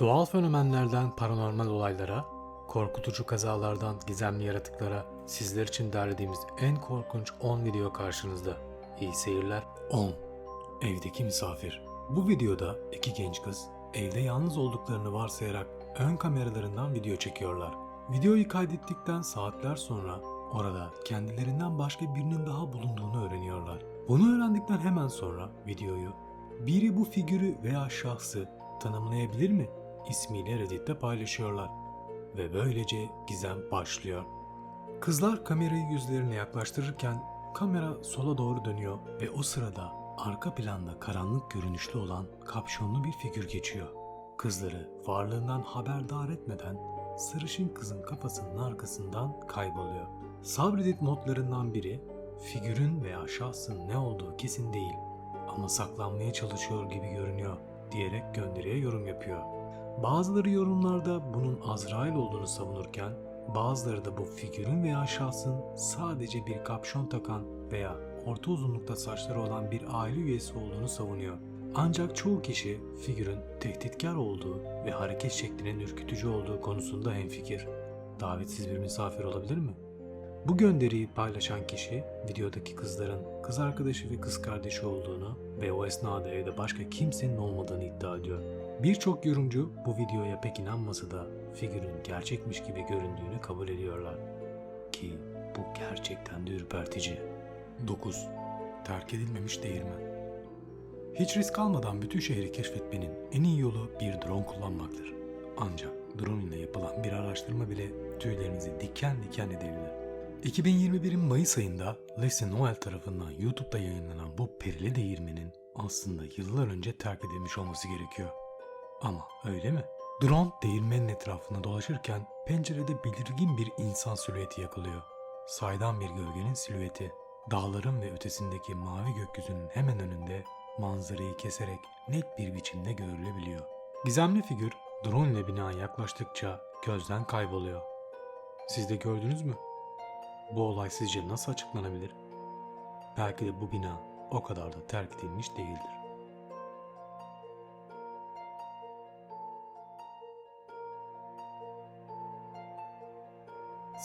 Doğal fenomenlerden paranormal olaylara, korkutucu kazalardan gizemli yaratıklara sizler için derlediğimiz en korkunç 10 video karşınızda. İyi seyirler. 10. Evdeki misafir. Bu videoda iki genç kız evde yalnız olduklarını varsayarak ön kameralarından video çekiyorlar. Videoyu kaydettikten saatler sonra orada kendilerinden başka birinin daha bulunduğunu öğreniyorlar. Bunu öğrendikten hemen sonra videoyu biri bu figürü veya şahsı tanımlayabilir mi? İsmiyle Reddit'te paylaşıyorlar. Ve böylece gizem başlıyor. Kızlar kamerayı yüzlerine yaklaştırırken kamera sola doğru dönüyor ve o sırada arka planda karanlık görünüşlü olan kapşonlu bir figür geçiyor. Kızları varlığından haberdar etmeden sarışın kızın kafasının arkasından kayboluyor. Subreddit modlarından biri figürün veya şahsın ne olduğu kesin değil ama saklanmaya çalışıyor gibi görünüyor diyerek gönderiye yorum yapıyor. Bazıları yorumlarda bunun Azrail olduğunu savunurken bazıları da bu figürün veya şahsın sadece bir kapşon takan veya orta uzunlukta saçları olan bir aile üyesi olduğunu savunuyor. Ancak çoğu kişi figürün tehditkar olduğu ve hareket şeklinin ürkütücü olduğu konusunda hemfikir. Davetsiz bir misafir olabilir mi? Bu gönderiyi paylaşan kişi videodaki kızların kız arkadaşı ve kız kardeşi olduğunu ve o esnada evde başka kimsenin olmadığını iddia ediyor. Birçok yorumcu bu videoya pek inanmasa da figürün gerçekmiş gibi göründüğünü kabul ediyorlar. Ki bu gerçekten de ürpertici. 9. Terk edilmemiş değirmen. Hiç risk almadan bütün şehri keşfetmenin en iyi yolu bir drone kullanmaktır. Ancak drone ile yapılan bir araştırma bile tüylerinizi diken diken edebilir. 2021'in Mayıs ayında Leslie Noel tarafından YouTube'da yayınlanan bu perili değirmenin aslında yıllar önce terk edilmiş olması gerekiyor. Ama öyle mi? Drone değirmenin etrafında dolaşırken pencerede belirgin bir insan silüeti yakalıyor. Saydam bir gölgenin silüeti. Dağların ve ötesindeki mavi gökyüzünün hemen önünde manzarayı keserek net bir biçimde görülebiliyor. Gizemli figür drone ile binaya yaklaştıkça gözden kayboluyor. Siz de gördünüz mü? Bu olay sizce nasıl açıklanabilir? Belki de bu bina o kadar da terk edilmiş değildir.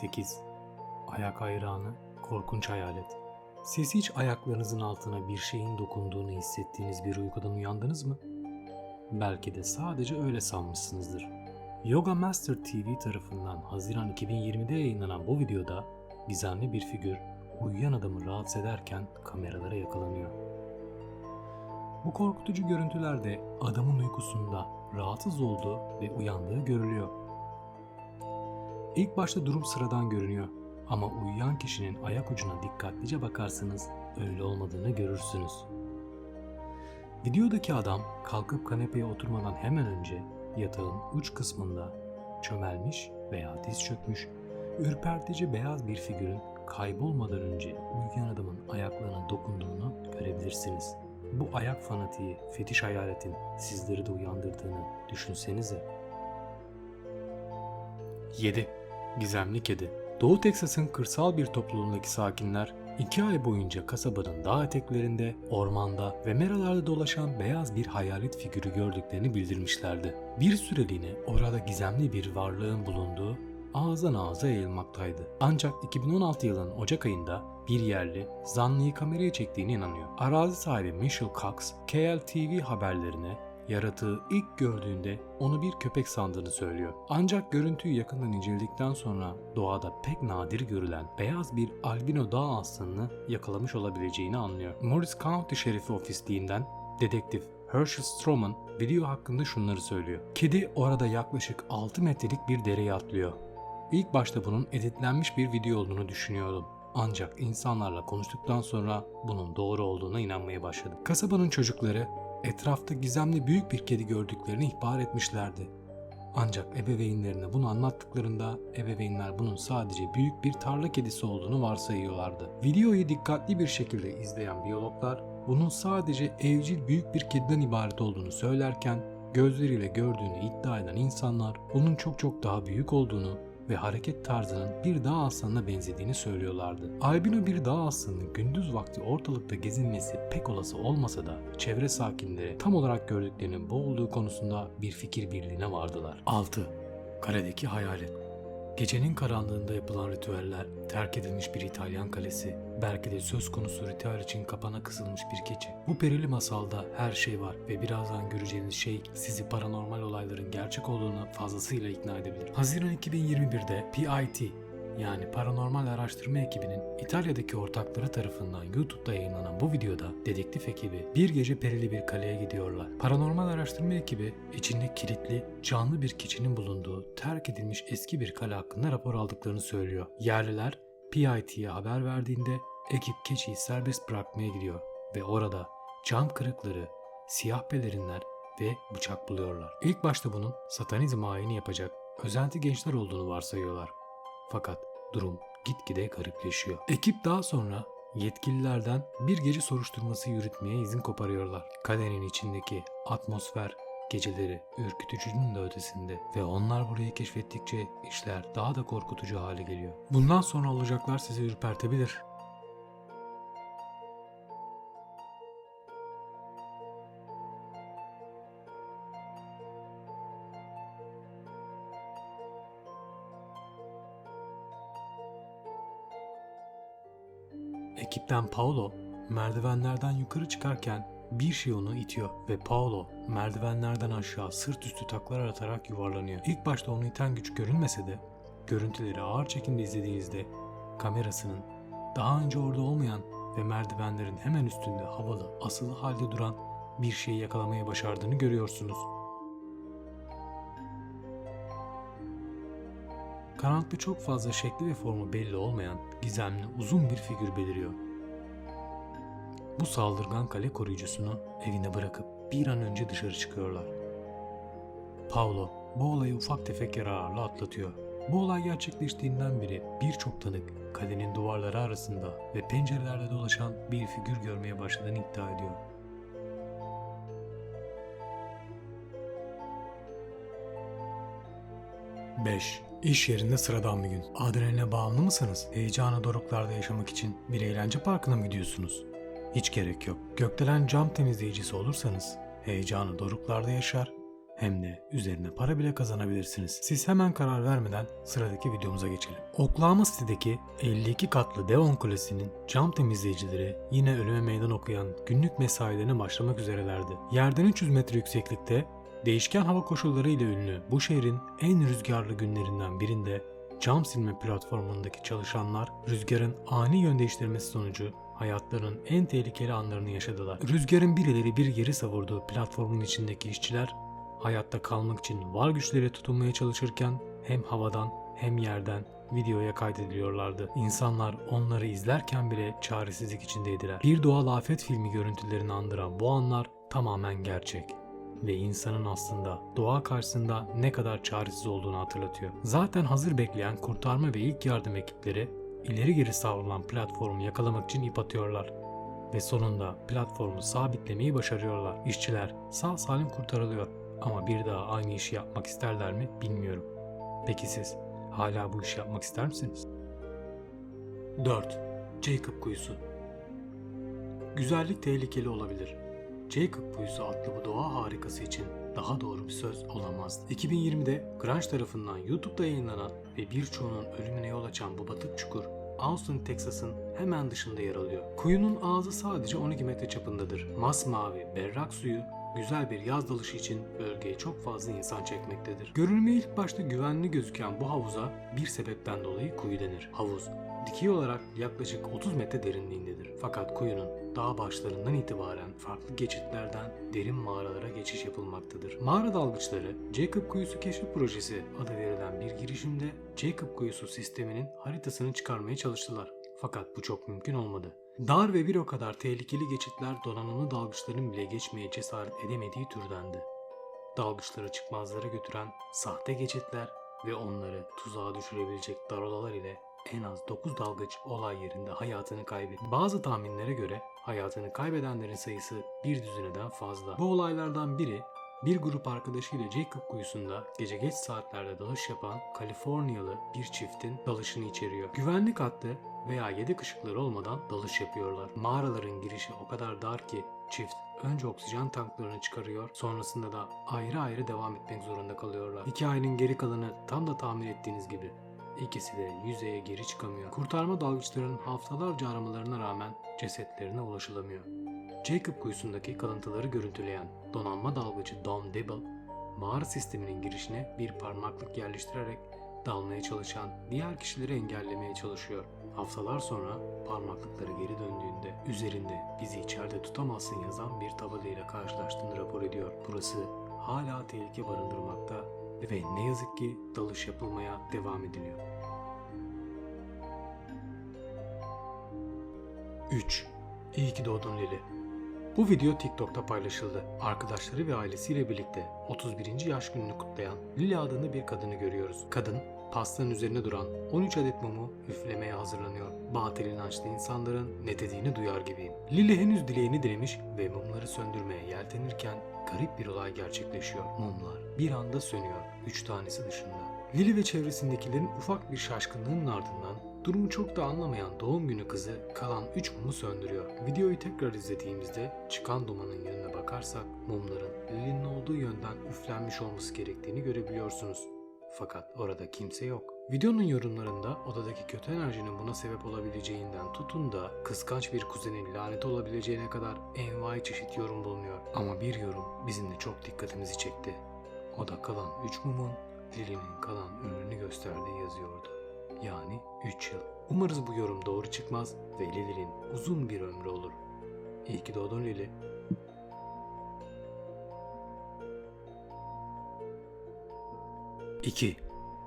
Sekiz. Ayak hayranı, korkunç hayalet. Siz hiç ayaklarınızın altına bir şeyin dokunduğunu hissettiğiniz bir uykudan uyandınız mı? Belki de sadece öyle sanmışsınızdır. Yoga Master TV tarafından Haziran 2020'de yayınlanan bu videoda gizemli bir figür uyuyan adamı rahatsız ederken kameralara yakalanıyor. Bu korkutucu görüntülerde adamın uykusunda rahatsız olduğu ve uyandığı görülüyor. İlk başta durum sıradan görünüyor ama uyuyan kişinin ayak ucuna dikkatlice bakarsanız öyle olmadığını görürsünüz. Videodaki adam kalkıp kanepeye oturmadan hemen önce yatağın uç kısmında çömelmiş veya diz çökmüş ürpertici beyaz bir figürün kaybolmadan önce uyuyan adamın ayaklarına dokunduğunu görebilirsiniz. Bu ayak fanatiği fetiş hayaletin sizleri de uyandırdığını düşünsenize. 7. Gizemli Kedi Doğu Teksas'ın kırsal bir topluluğundaki sakinler iki ay boyunca kasabanın dağ eteklerinde, ormanda ve meralarda dolaşan beyaz bir hayalet figürü gördüklerini bildirmişlerdi. Bir süreliğine orada gizemli bir varlığın bulunduğu ağızdan ağza yayılmaktaydı. Ancak 2016 yılının Ocak ayında bir yerli zanlıyı kameraya çektiğine inanıyor. Arazi sahibi Michelle Cox, KLTV haberlerine yaratığı ilk gördüğünde onu bir köpek sandığını söylüyor. Ancak görüntüyü yakından inceledikten sonra doğada pek nadir görülen beyaz bir albino dağ aslanını yakalamış olabileceğini anlıyor. Morris County Şerifi ofisliğinden dedektif Herschel Stroman video hakkında şunları söylüyor. Kedi orada yaklaşık 6 metrelik bir dereye atlıyor. İlk başta bunun editlenmiş bir video olduğunu düşünüyordum. Ancak insanlarla konuştuktan sonra bunun doğru olduğuna inanmaya başladım. Kasabanın çocukları etrafta gizemli büyük bir kedi gördüklerini ihbar etmişlerdi. Ancak ebeveynlerine bunu anlattıklarında ebeveynler bunun sadece büyük bir tarla kedisi olduğunu varsayıyorlardı. Videoyu dikkatli bir şekilde izleyen biyologlar bunun sadece evcil büyük bir kediden ibaret olduğunu söylerken gözleriyle gördüğünü iddia eden insanlar bunun çok çok daha büyük olduğunu ve hareket tarzının bir dağ aslanına benzediğini söylüyorlardı. Albino bir dağ aslanının gündüz vakti ortalıkta gezinmesi pek olası olmasa da çevre sakinleri tam olarak gördüklerinin bu olduğu konusunda bir fikir birliğine vardılar. 6. Kaledeki hayalet Gecenin karanlığında yapılan ritüeller, terk edilmiş bir İtalyan kalesi, belki de söz konusu ritüel için kapana kısılmış bir keçi. Bu perili masalda her şey var ve birazdan göreceğiniz şey sizi paranormal olayların gerçek olduğunu fazlasıyla ikna edebilir. Haziran 2021'de PIT yani Paranormal Araştırma ekibinin İtalya'daki ortakları tarafından YouTube'da yayınlanan bu videoda dedektif ekibi bir gece perili bir kaleye gidiyorlar. Paranormal Araştırma ekibi içinde kilitli, canlı bir keçinin bulunduğu terk edilmiş eski bir kale hakkında rapor aldıklarını söylüyor. Yerliler PIT'ye haber verdiğinde ekip keçiyi serbest bırakmaya gidiyor ve orada cam kırıkları, siyah pelerinler ve bıçak buluyorlar. İlk başta bunun satanizm ayini yapacak özenti gençler olduğunu varsayıyorlar. Fakat durum gitgide garipleşiyor. Ekip daha sonra yetkililerden bir gece soruşturması yürütmeye izin koparıyorlar. Kalenin içindeki atmosfer geceleri ürkütücünün de ötesinde ve onlar burayı keşfettikçe işler daha da korkutucu hale geliyor. Bundan sonra olacaklar sizi ürpertebilir. Ekipten Paolo merdivenlerden yukarı çıkarken bir şey onu itiyor ve Paolo merdivenlerden aşağı sırt üstü taklar atarak yuvarlanıyor. İlk başta onu iten güç görünmese de görüntüleri ağır çekimde izlediğinizde kamerasının daha önce orada olmayan ve merdivenlerin hemen üstünde havalı, asılı halde duran bir şeyi yakalamaya başardığını görüyorsunuz. Karanlıkta çok fazla şekli ve formu belli olmayan gizemli uzun bir figür beliriyor. Bu saldırgan kale koruyucusunu evine bırakıp bir an önce dışarı çıkıyorlar. Paulo bu olayı ufak tefek yararla atlatıyor. Bu olay gerçekleştiğinden beri birçok tanık kalenin duvarları arasında ve pencerelerde dolaşan bir figür görmeye başladığını iddia ediyor. Beş. İş yerinde sıradan bir gün. Adrenaline bağımlı mısınız? Heyecanı doruklarda yaşamak için bir eğlence parkına mı gidiyorsunuz? Hiç gerek yok. Gökdelen cam temizleyicisi olursanız heyecanı doruklarda yaşar hem de üzerine para bile kazanabilirsiniz. Siz hemen karar vermeden sıradaki videomuza geçelim. Oklahoma City'deki 52 katlı Devon Kulesi'nin cam temizleyicileri yine ölüme meydan okuyan günlük mesailerine başlamak üzerelerdi. Yerden 300 metre yükseklikte değişken hava koşulları ile ünlü bu şehrin en rüzgarlı günlerinden birinde cam silme platformundaki çalışanlar rüzgarın ani yön değiştirmesi sonucu hayatlarının en tehlikeli anlarını yaşadılar. Rüzgarın birileri bir geri savurduğu platformun içindeki işçiler hayatta kalmak için var güçleriyle tutunmaya çalışırken hem havadan hem yerden videoya kaydediliyorlardı. İnsanlar onları izlerken bile çaresizlik içindeydiler. Bir doğal afet filmi görüntülerini andıran bu anlar tamamen gerçek ve insanın aslında doğa karşısında ne kadar çaresiz olduğunu hatırlatıyor. Zaten hazır bekleyen kurtarma ve ilk yardım ekipleri ileri geri savrulan platformu yakalamak için ip atıyorlar ve sonunda platformu sabitlemeyi başarıyorlar. İşçiler sağ salim kurtarılıyor ama bir daha aynı işi yapmak isterler mi bilmiyorum. Peki siz hala bu işi yapmak ister misiniz? 4. Jacob Kuyusu Güzellik tehlikeli olabilir. Jacob Kuyusu adlı bu doğa harikası için daha doğru bir söz olamazdı. 2020'de Grunge tarafından YouTube'da yayınlanan ve birçoğunun ölümüne yol açan bu batık çukur Austin, Texas'ın hemen dışında yer alıyor. Kuyunun ağzı sadece 12 metre çapındadır. Masmavi, berrak suyu güzel bir yaz dalışı için bölgeye çok fazla insan çekmektedir. Görünümü ilk başta güvenli gözüken bu havuza bir sebepten dolayı kuyu denir. Havuz dikey olarak yaklaşık 30 metre derinliğindedir. Fakat kuyunun dağ başlarından itibaren farklı geçitlerden derin mağaralara geçiş yapılmaktadır. Mağara dalgıçları Jacob Kuyusu Keşif Projesi adı verilen bir girişimde Jacob Kuyusu sisteminin haritasını çıkarmaya çalıştılar. Fakat bu çok mümkün olmadı. Dar ve bir o kadar tehlikeli geçitler donanımlı dalgıçların bile geçmeye cesaret edemediği türdendi. Dalgıçları çıkmazlara götüren sahte geçitler ve onları tuzağa düşürebilecek dar odalar ile en az 9 dalgıç olay yerinde hayatını kaybetti. Bazı tahminlere göre hayatını kaybedenlerin sayısı bir düzineden fazla. Bu olaylardan biri bir grup arkadaşıyla Jacob kuyusunda gece geç saatlerde dalış yapan Kaliforniyalı bir çiftin dalışını içeriyor. Güvenlik hattı veya yedek ışıkları olmadan dalış yapıyorlar. Mağaraların girişi o kadar dar ki çift önce oksijen tanklarını çıkarıyor sonrasında da ayrı ayrı devam etmek zorunda kalıyorlar. Hikayenin geri kalanı tam da tahmin ettiğiniz gibi. İkisi de yüzeye geri çıkamıyor. Kurtarma dalgıçlarının haftalarca aramalarına rağmen cesetlerine ulaşılamıyor. Jacob kuyusundaki kalıntıları görüntüleyen donanma dalgıcı Dom Dibble, mağara sisteminin girişine bir parmaklık yerleştirerek dalmaya çalışan diğer kişileri engellemeye çalışıyor. Haftalar sonra parmaklıkları geri döndüğünde üzerinde bizi içeride tutamazsın yazan bir tabelayla karşılaştığını rapor ediyor. Burası hala tehlike barındırmakta ve ne yazık ki dalış yapılmaya devam ediliyor. 3. İyi ki doğdun Lili. Bu video TikTok'ta paylaşıldı. Arkadaşları ve ailesiyle birlikte 31. yaş gününü kutlayan Lili adında bir kadını görüyoruz. Kadın pastanın üzerine duran 13 adet mumu üflemeye hazırlanıyor. Batıl inançlı insanların ne dediğini duyar gibiyim. Lili henüz dileğini dilemiş ve mumları söndürmeye yeltenirken garip bir olay gerçekleşiyor. Mumlar bir anda sönüyor. Üç tanesi dışında. Lili ve çevresindekilerin ufak bir şaşkınlığının ardından durumu çok da anlamayan doğum günü kızı kalan 3 mumu söndürüyor. Videoyu tekrar izlediğimizde çıkan dumanın yönüne bakarsak mumların Lili'nin olduğu yönden üflenmiş olması gerektiğini görebiliyorsunuz. Fakat orada kimse yok. Videonun yorumlarında odadaki kötü enerjinin buna sebep olabileceğinden tutun da kıskanç bir kuzenin lanet olabileceğine kadar envai çeşit yorum bulunuyor. Ama bir yorum bizim de çok dikkatimizi çekti. O da kalan 3 mumun Lili'nin kalan ömrünü gösterdiği yazıyordu. Yani 3 yıl. Umarız bu yorum doğru çıkmaz ve Lili'nin uzun bir ömrü olur. İyi ki doğdun Lili. 2.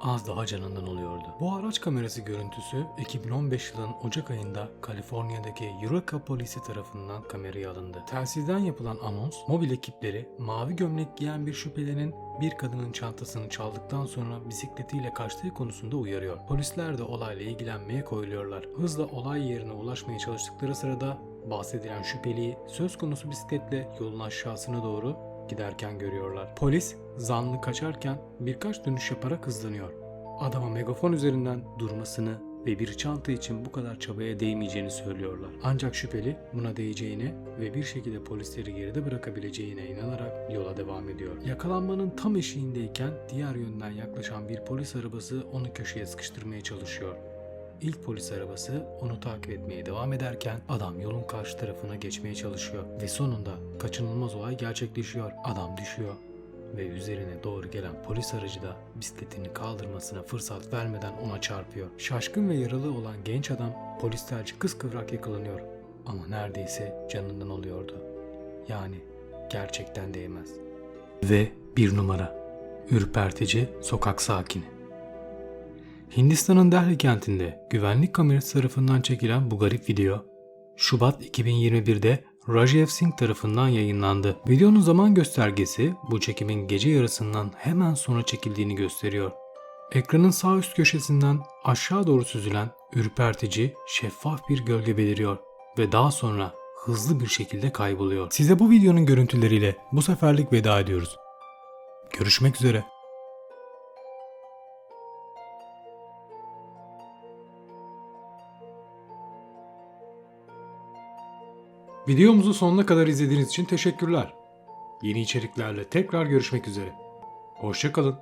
Az daha canından oluyordu. Bu araç kamerası görüntüsü 2015 yılın Ocak ayında Kaliforniya'daki Eureka polisi tarafından kameraya alındı. Telsizden yapılan anons, mobil ekipleri mavi gömlek giyen bir şüphelinin bir kadının çantasını çaldıktan sonra bisikletiyle kaçtığı konusunda uyarıyor. Polisler de olayla ilgilenmeye koyuluyorlar. Hızla olay yerine ulaşmaya çalıştıkları sırada bahsedilen şüpheliyi söz konusu bisikletle yolun aşağısına doğru giderken görüyorlar. Polis zanlı kaçarken birkaç dönüş yaparak hızlanıyor. Adama megafon üzerinden durmasını ve bir çanta için bu kadar çabaya değmeyeceğini söylüyorlar. Ancak şüpheli buna değeceğini ve bir şekilde polisleri geride bırakabileceğine inanarak yola devam ediyor. Yakalanmanın tam eşiğindeyken diğer yönden yaklaşan bir polis arabası onu köşeye sıkıştırmaya çalışıyor. İlk polis arabası onu takip etmeye devam ederken adam yolun karşı tarafına geçmeye çalışıyor ve sonunda kaçınılmaz olay gerçekleşiyor. Adam düşüyor ve üzerine doğru gelen polis aracı da bisikletini kaldırmasına fırsat vermeden ona çarpıyor. Şaşkın ve yaralı olan genç adam polislerce kıskıvrak yakalanıyor ama neredeyse canından oluyordu. Yani gerçekten değmez. Ve bir numara. Ürpertici sokak sakini. Hindistan'ın Delhi kentinde güvenlik kamerası tarafından çekilen bu garip video, Şubat 2021'de Rajiv Singh tarafından yayınlandı. Videonun zaman göstergesi bu çekimin gece yarısından hemen sonra çekildiğini gösteriyor. Ekranın sağ üst köşesinden aşağı doğru süzülen ürpertici, şeffaf bir gölge beliriyor ve daha sonra hızlı bir şekilde kayboluyor. Size bu videonun görüntüleriyle bu seferlik veda ediyoruz. Görüşmek üzere. Videomuzu sonuna kadar izlediğiniz için teşekkürler. Yeni içeriklerle tekrar görüşmek üzere. Hoşçakalın.